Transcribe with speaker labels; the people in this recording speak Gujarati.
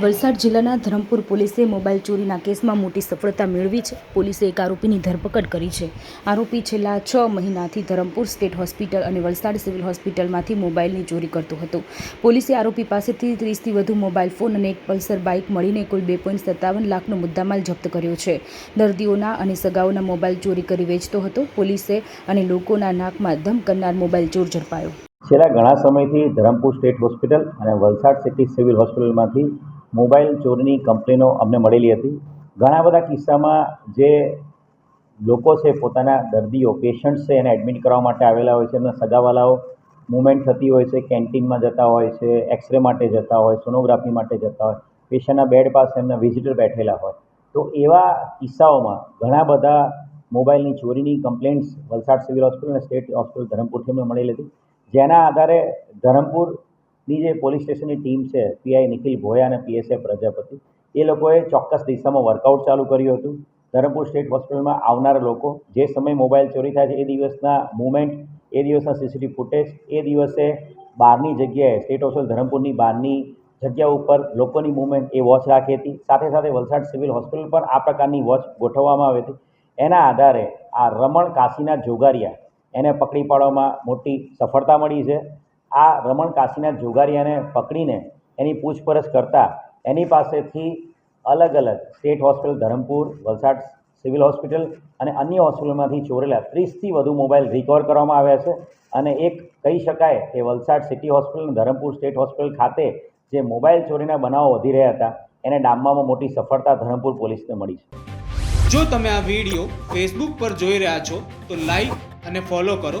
Speaker 1: વલસાડ જિલ્લાના ધરમપુર પોલીસે મોબાઈલ ચોરીના કેસમાં મોટી સફળતા મેળવી છે. પોલીસે એક આરોપીની ધરપકડ કરી છે. આરોપી છેલ્લા છ મહિનાથી ધરમપુર સ્ટેટ હોસ્પિટલ અને વલસાડ સિવિલ હોસ્પિટલમાંથી મોબાઈલની ચોરી કરતો હતો. પોલીસે આરોપી પાસેથી ત્રીસથી વધુ મોબાઈલ ફોન અને એક પલ્સર બાઇક મળીને કુલ બે પોઈન્ટ સત્તાવન લાખનો મુદ્દામાલ જપ્ત કર્યો છે. દર્દીઓના અને સગાઓના મોબાઈલ ચોરી કરી વેચતો હતો. પોલીસે અને લોકોના નાકમાં ધમ કરનાર મોબાઈલ ચોર ઝડપાયો.
Speaker 2: છેલ્લા ઘણા સમયથી ધરમપુર સ્ટેટ હોસ્પિટલ અને વલસાડ સિટી સિવિલ હોસ્પિટલમાંથી મોબાઈલ ચોરીની કમ્પ્લેનો અમને મળેલી હતી. ઘણા બધા કિસ્સામાં જે લોકો છે પોતાના દર્દીઓ પેશન્ટ્સ છે એને એડમિટ કરવા માટે આવેલા હોય છે. એમના સગાવાલાઓ મુવમેન્ટ થતી હોય છે કેન્ટીનમાં જતા હોય છે એક્સરે માટે જતા હોય સોનોગ્રાફી માટે જતા હોય, પેશન્ટના બેડ પાસે એમના વિઝિટર બેઠેલા હોય. તો એવા કિસ્સાઓમાં ઘણા બધા મોબાઈલની ચોરીની કમ્પ્લેન્ટ્સ વલસાડ સિવિલ હોસ્પિટલ અને સ્ટેટ હોસ્પિટલ ધરમપુરથી અમને મળેલી હતી. જેના આધારે ધરમપુરની જે પોલીસ સ્ટેશનની ટીમ છે પીઆઈ નિખિલ ભોયા અને પીએસએ પ્રજાપતિ, એ લોકોએ ચોક્કસ દિશામાં વર્કઆઉટ ચાલુ કર્યું હતું. ધરમપુર સ્ટેટ હોસ્પિટલમાં આવનાર લોકો જે સમયે મોબાઈલ ચોરી થાય છે, એ દિવસના મુવમેન્ટ, એ દિવસના સીસીટીવી ફૂટેજ, એ દિવસે બહારની જગ્યાએ, સ્ટેટ હોસ્પિટલ ધરમપુરની બહારની જગ્યા ઉપર લોકોની મુવમેન્ટ, એ વોચ રાખી હતી. સાથે સાથે વલસાડ સિવિલ હોસ્પિટલ પર આ પ્રકારની વોચ ગોઠવવામાં આવી હતી. એના આધારે આ રમણ કાશીના જોગારિયા, એને પકડી પાડવામાં મોટી સફળતા મળી છે. આ રમણ કાશીનાથ જોગારિયાને પકડીને એની પૂછપરછ કરતાં એની પાસેથી અલગ અલગ state hospital, Dharampur, Valsad civil hospital અને અન્ય હોસ્પિટલમાંથી ચોરેલા ત્રીસથી વધુ મોબાઈલ રિકવર કરવામાં આવ્યા છે. અને એક કહી શકાય કે વલસાડ સિટી હોસ્પિટલ અને ધરમપુર સ્ટેટ હોસ્પિટલ ખાતે જે મોબાઈલ ચોરીના બનાવો વધી રહ્યા હતા, એને ડામવામાં મોટી સફળતા ધરમપુર પોલીસને મળી છે.
Speaker 3: જો તમે આ વીડિયો ફેસબુક પર જોઈ રહ્યા છો, તો લાઈક અને ફોલો કરો.